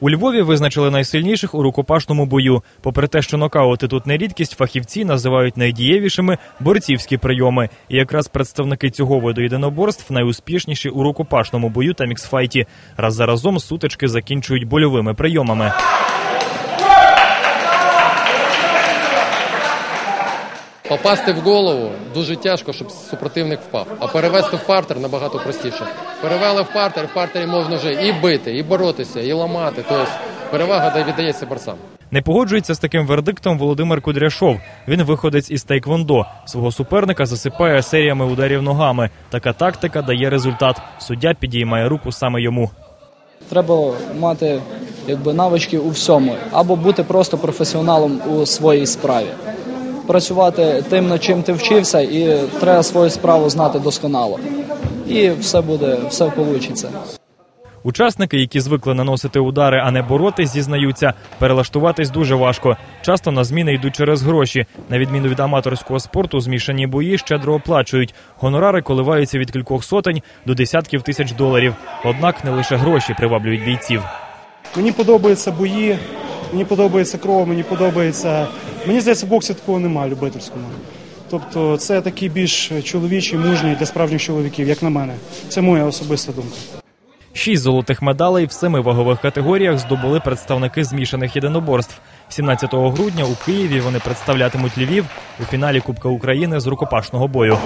У Львові визначили найсильніших у рукопашному бою. Попри те, що нокаути тут не рідкість, фахівці називають найдієвішими борцівські прийоми. І якраз представники цього виду єдиноборств найуспішніші у рукопашному бою та міксфайті. Раз за разом сутички закінчують больовими прийомами. Попасти в голову дуже тяжко, щоб супротивник впав. А перевести в партер набагато простіше. Перевели в партер, в партері можна вже і бити, і боротися, і ламати. Тобто перевага де віддається борцам. Не погоджується з таким вердиктом Володимир Кудряшов. Він виходець із Тейквондо. Свого суперника засипає серіями ударів ногами. Така тактика дає результат. Суддя підіймає руку саме йому. Треба мати якби навички у всьому, або бути просто професіоналом у своїй справі. Працювати тим, над чим ти вчився, і треба свою справу знати досконало. І все буде, все вийде. Учасники, які звикли наносити удари, а не боротись, зізнаються, перелаштуватись дуже важко. Часто на зміни йдуть через гроші. На відміну від аматорського спорту, змішані бої щедро оплачують. Гонорари коливаються від кількох сотень до десятків тисяч доларів. Однак не лише гроші приваблюють бійців. Мені подобаються бої, мені подобається кров, мені подобається. Мені здається, боксі такого немає любительському. Тобто це такий більш чоловічий, мужній для справжніх чоловіків, як на мене. Це моя особиста думка. Шість золотих медалей в семи вагових категоріях здобули представники змішаних єдиноборств. 17 грудня у Києві вони представлятимуть Львів у фіналі Кубка України з рукопашного бою.